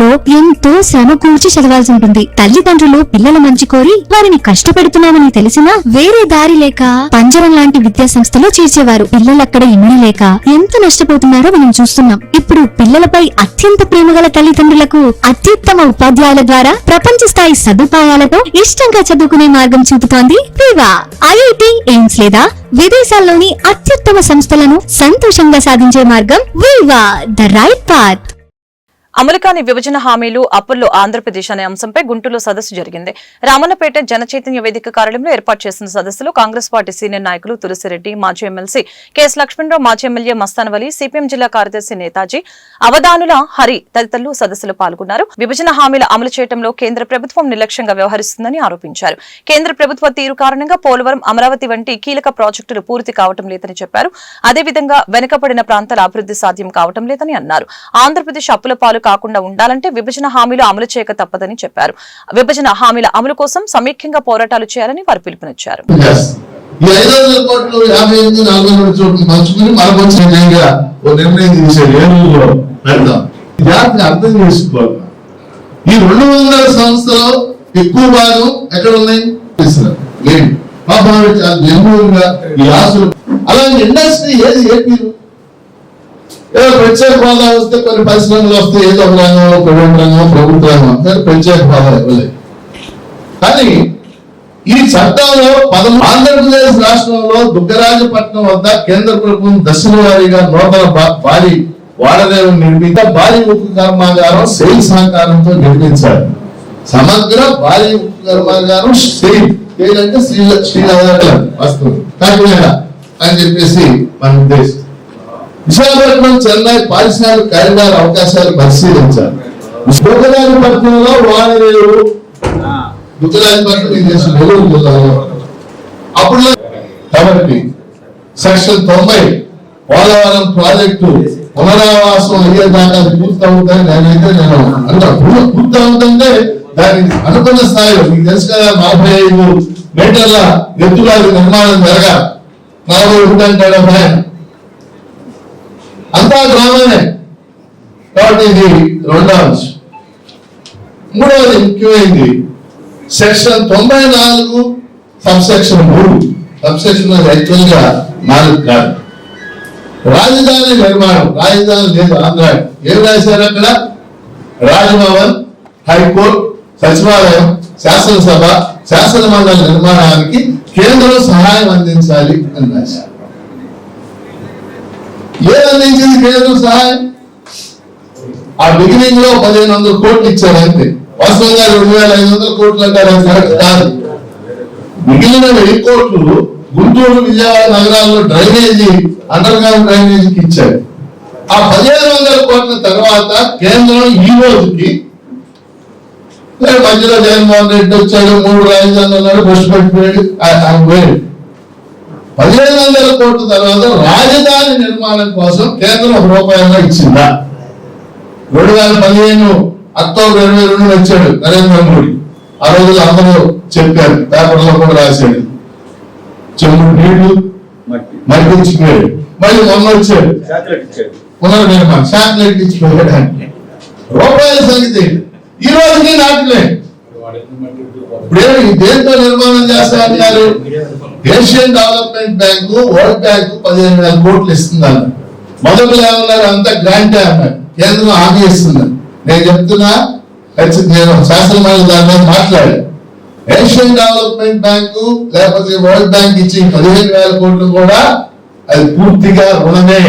లో ఎంతో శ్రమ కూర్చి చదవాల్సి ఉంటుంది తల్లిదండ్రులు పిల్లల మంచి కోరి వారిని కష్టపెడుతున్నామని తెలిసినా వేరే దారి లేక పంజరం లాంటి విద్యా సంస్థలో చేర్చేవారు పిల్లలక్కడ ఇమ్మడి లేక ఎంత నష్టపోతున్నారో మనం చూస్తున్నాం ఇప్పుడు పిల్లలపై అత్యంత ప్రేమగల తల్లిదండ్రులకు అత్యుత్తమ ఉపాధ్యాయుల ద్వారా ప్రపంచ స్థాయి సదుపాయాలతో ఇష్టంగా చదువుకునే మార్గం చూపుతోంది ఐఐటి ఎయిమ్స్ లేదా విదేశాల్లోని అత్యుత్తమ సంస్థలను సంతోషంగా సాధించే మార్గం వివా ద రైట్ పాత్ అమలు కాని విభజన హామీలు అప్పుల్లో ఆంధ్రప్రదేశ్ అనే అంశంపై గుంటూరులో సదస్సు జరిగింది రామన్నపేట జనచైతన్య వేదిక కార్యాలయంలో ఏర్పాటు చేసిన సదస్సులో కాంగ్రెస్ పార్టీ సీనియర్ నాయకులు తులసిరెడ్డి మాజీ ఎమ్మెల్సీ కెఎస్ లక్ష్మణరావు మాజీ ఎమ్మెల్యే మస్తానవలి సిపిఎం జిల్లా కార్యదర్శి నేతాజీ అవధానుల హరి తదితరులు సదస్సులో పాల్గొన్నారు విభజన హామీల అమలు చేయడంలో కేంద్ర ప్రభుత్వం నిర్లక్ష్యంగా వ్యవహరిస్తుందని ఆరోపించారు కేంద్ర ప్రభుత్వ తీరు కారణంగా పోలవరం అమరావతి వంటి కీలక ప్రాజెక్టులు పూర్తి కావడం లేదని చెప్పారు అదేవిధంగా వెనుకబడిన ప్రాంతాల అభివృద్ధి సాధ్యం కావటం లేదని అన్నారు ఆంధ్రప్రదేశ్ అప్పుల పాలు కాకుండా ఉండాలంటే విభజన హామీలు అమలు చేయక తప్పదని చెప్పారు విభజన హామీల అమలు కోసం సమీక్షంగా పోరాటాలు చేయాలని వారు పిలుపునిచ్చారు ఈ రెండు వందల సంస్థలో ఎక్కువ భాగం ఎక్కడ ఉన్నాయి అలాగే ఇండస్ట్రీ ఏది ఏ ఏదో ప్రత్యేక హోదా వస్తే కొన్ని పరిశ్రమలు వస్తే ఏదో ఒక రంగంలో ప్రభుత్వ రంగం ప్రభుత్వ రంగం కానీ ప్రత్యేక హోదా ఇవ్వలేదు కానీ ఈ చట్టంలో పదమూడు ఆంధ్రప్రదేశ్ రాష్ట్రంలో దుగ్గరాజపట్నం వద్ద కేంద్ర ప్రభుత్వం దశల వారీగా నూతన భారీ వాడదేవుని నిర్మిత భారీ ఉక్కు కర్మాగారం సెయిల్ సహకారంతో నిర్మించారు సమగ్ర భారీ ఉక్కు కర్మాగారం సెయిల్ సెయిల్ అంటే శ్రీ శ్రీ వస్తుంది కాకినాడ అని చెప్పేసి మన ఉద్దేశం విశాఖపట్నం చెన్నై పారిశ్రామిక కార్యాల అవకాశాలు పరిశీలించాలి విశాఖపట్నంలో వాళ్ళు అప్పుడు కాబట్టి సెక్షన్ తొంభై పోలవరం ప్రాజెక్టు పునరావాసం అయ్యేదాకా పూర్తి అవుతుంది నేనైతే నేను అంటే పూర్తి అవుతుంటే దాని అనుకున్న స్థాయిలో మీకు తెలుసు కదా నలభై ఐదు మీటర్ల ఎత్తుగా నిర్మాణం జరగాలి నలభై ఒకటి అంటాడు అంతా కామనే కాబట్టి ఇది రెండవ అంశం మూడవది ముఖ్యమైనది సెక్షన్ తొంభై నాలుగు సబ్ సెక్షన్ మూడు సబ్ సెక్షన్ యాక్చువల్గా నాలుగు కాదు రాజధాని నిర్మాణం రాజధాని లేదు ఆంధ్రాడు ఏం రాశారు అక్కడ రాజభవన్ హైకోర్టు సచివాలయం శాసనసభ శాసన మండలి నిర్మాణానికి కేంద్రం సహాయం అందించాలి అని రాశారు ఏదందించింది కేంద్రం సహాయం ఆ బిగినింగ్ లో పదిహేను వందల కోట్లు ఇచ్చారు అంతే వాస్తవంగా రెండు వేల ఐదు వందల కోట్లు అంటారు కాదు మిగిలిన వెయ్యి కోట్లు గుంటూరు విజయవాడ నగరాల్లో డ్రైనేజీ అండర్ గ్రౌండ్ డ్రైనేజీకి ఇచ్చారు ఆ పదిహేను వందల కోట్ల తర్వాత కేంద్రం ఈ రోజుకి మధ్యలో జగన్మోహన్ రెడ్డి వచ్చాడు మూడు రాజధానులు అన్నాడు ఫస్ట్ పెట్టిపోయాడు ఆయన పోయాడు పదిహేను వందల కోట్ల తర్వాత రాజధాని నిర్మాణం కోసం కేంద్రం రూపాయలుగా ఇచ్చిందా రెండు వేల పదిహేను అక్టోబర్ ఇరవై రెండు వచ్చాడు నరేంద్ర మోడీ ఆ రోజులు అందరూ చెప్పారు పేపర్లో కూడా రాశాడు చెమ్ముడు నీళ్లు మరిపించిపోయాడు మళ్ళీ మొన్న వచ్చాడు పునర్నిర్మాణం శాటిలైట్ ఇచ్చిపోయాడు రూపాయల సంగతి ఈ రోజుకి నాటలేదు దేంతో నిర్మాణం చేస్తారని Asian Development Bank World Bank పదిహేను వేల కోట్లు ఇస్తున్నారు మొదట్లో ఏమన్నారు అంతా గ్రాంట్ అన్నారు కేంద్రం హామీ ఇస్తున్నారు నేను చెప్తున్నా నేను శాస్త్రమైన దాని మీద మాట్లాడాను ఏషియన్ డెవలప్మెంట్ బ్యాంకు లేకపోతే వరల్డ్ బ్యాంక్ ఇచ్చి పదిహేను వేల కోట్లు కూడా అది పూర్తిగా రుణమే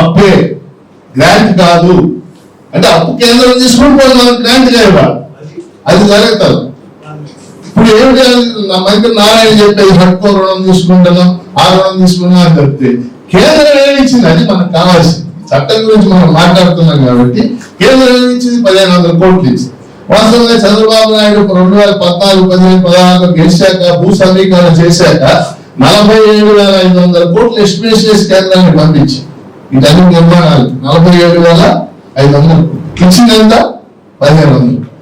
అప్పే గ్రాంట్ కాదు అంటే అప్పు కేంద్రం తీసుకుంటూ మనం గ్రాంట్ లేదు అది జరుగుతారు ఇప్పుడు ఏం చేయాలి మనకి నారాయణ చెప్పే హక్కు రుణం తీసుకుంటాను ఆ రుణం తీసుకున్నా అని చెప్తే కేంద్రం ఏమిచ్చింది అది మనకు కావాల్సింది చట్టం గురించి మనం మాట్లాడుతున్నాం కాబట్టి కేంద్రం ఏమిచ్చింది పదిహేను వందల కోట్లు ఇచ్చింది వాస్తవంగా చంద్రబాబు నాయుడు రెండు వేల పద్నాలుగు పదిహేను పదహారు గెలిచాక భూ సమీకరణ చేశాక నలభై ఏడు వేల ఐదు వందల కోట్లు చేసి కేంద్రాన్ని పంపించి ఇదన్నీ నిర్మాణాలు నలభై ఏడు వేల ఐదు వందలు ఇచ్చిందంతా పదిహేను వందలు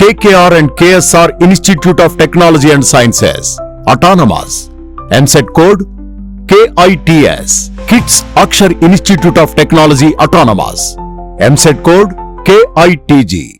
KKR and KSR Institute of Technology and Sciences, Autonomous, MSET code KITS, KITS Akshar Institute of Technology Autonomous, MSET code KITG.